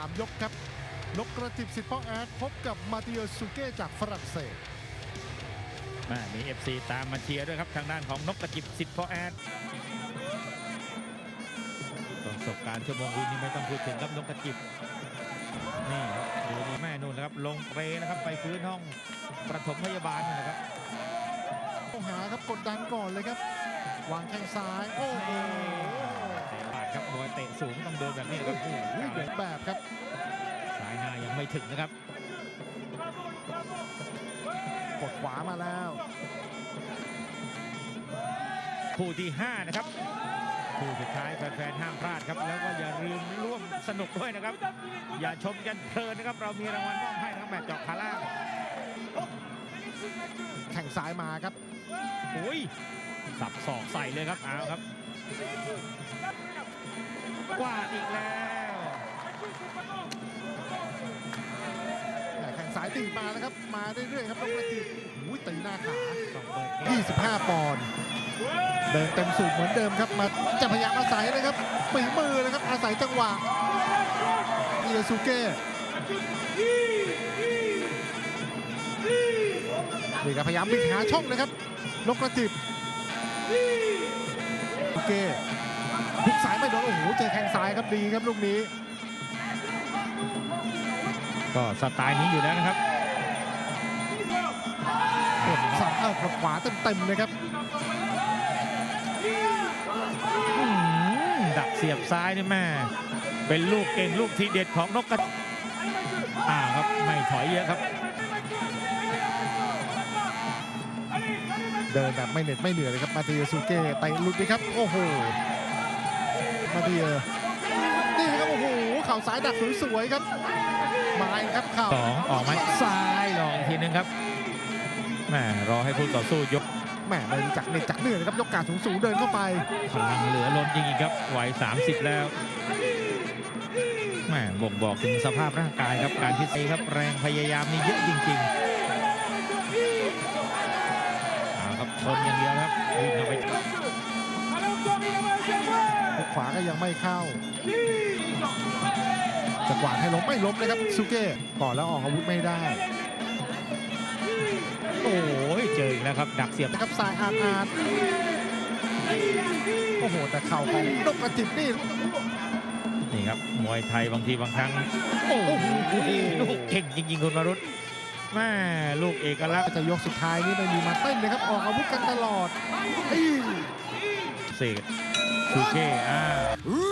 3 ยกครับ นกกระจิบสิทธิ์พ่อแอดพบกับมาติโอซูเก้จากฝรั่งเศสอ่ามี FC ตามมาเชียร์ด้วยครับ ทางด้านของนกกระจิบสิทธิ์พอแอดประสบการณ์ชั่วโมงวินนี่ไม่ต้องพูดถึงครับนกกระจิบนี่ครับดูนี่แม่นู่นนะครับ ลงเปรย์นะครับไปฟื้นห้องประถมพยาบาลนี่นะครับต้องหาครับกดดันก่อนเลยครับ วางแข้งซ้าย โอ้โหเตะบาดครับมวยเตะสูงต้องโดนแบบนี้นะครับโอ้โหเด็ดแบบครับสายหน้ายัง ไม่ถึงนะครับกดขวามาแล้ว คู่ที่ 5 นะครับ คู่สุดท้ายแฟนๆห้ามพลาดครับ แล้วก็อย่าลืมร่วมสนุกด้วยนะครับ อย่าชมกันเพลินนะครับ เรามีรางวัลมอบให้ทั้งแมตช์เจาะขาล่างแข่งซ้ายมาครับโอ้ยสับศอกใส่เลยครับเอาครับกวาดอีกแล้วายตีมาแล้วครับ มาเรื่อยๆครับนกกระจิบอุ้ยตีหน้าขาต้องเปิดเกม25 ปอนด์เดินเต็มสูบเหมือนเดิมครับ มาจะพยายามอาศัยนะครับปีมือนะครับ อาศัยจังหวะเอียซูเก้นี่ครับพยายามบิดหาช่องนะครับนกกระจิบซูเก้หุกซ้ายไม่โดนโอ้โหเจอแข้งซ้ายครับดีครับลูกนี้ ก็สไตล์นี้อยู่แล้วนะครับกดซ้ายเอ้ากดขวาเต็มๆเลยครับอื้อหือดักเสียบซ้ายนี่แม่เป็นลูกเก่งลูกทีเด็ดของนกกระอ่าครับไม่ถอยเยอะครับ เดินแบบไม่เหน็ดไม่เหนื่อยเลยครับมาเตียซูเก้เตะหลุดดีครับ โอ้โหมาเตียนี่ครับโอ้โห เข่าซ้ายดักสวยๆครับมาอีกครับเข่าสองออกมาซ้ายลองอีกทีนึงครับแม่รอให้ผู้ต่อสู้ยกแหม่เดินจากเหน็ดจากเหนื่อยเลยครับยกการสูงๆเดินเข้าไปพลังเหลือล้นจริงๆครับวัย30 แล้วแม่บ่งบอกถึงสภาพร่างกายครับการพิเศษครับแรงพยายามนี่เยอะจริงๆเอาครับชนอย่างเดียวครับวิ่งเข้าไปขวาก็ยังไม่เข้า จะกวาดให้ล้มไม่ล้มเลยครับซูเก้ก่อนแล้วออกอาวุธไม่ได้ โอ้ยเจออีกแล้วครับ ดักเสียบนะครับสายอาดอาดโอ้โห แต่เข่าของนกกระจิบนี่นี่ครับมวยไทยบางทีบางครั้ง โอ้โหลูกเก่งจริงๆคุณวรุษแม่ลูกเอกลักษณ์จะยกสุดท้ายนี่ไม่มีมาเต้นเลยครับ ออกอาวุธกันตลอดอี้เศษชูเก้อ่าอื้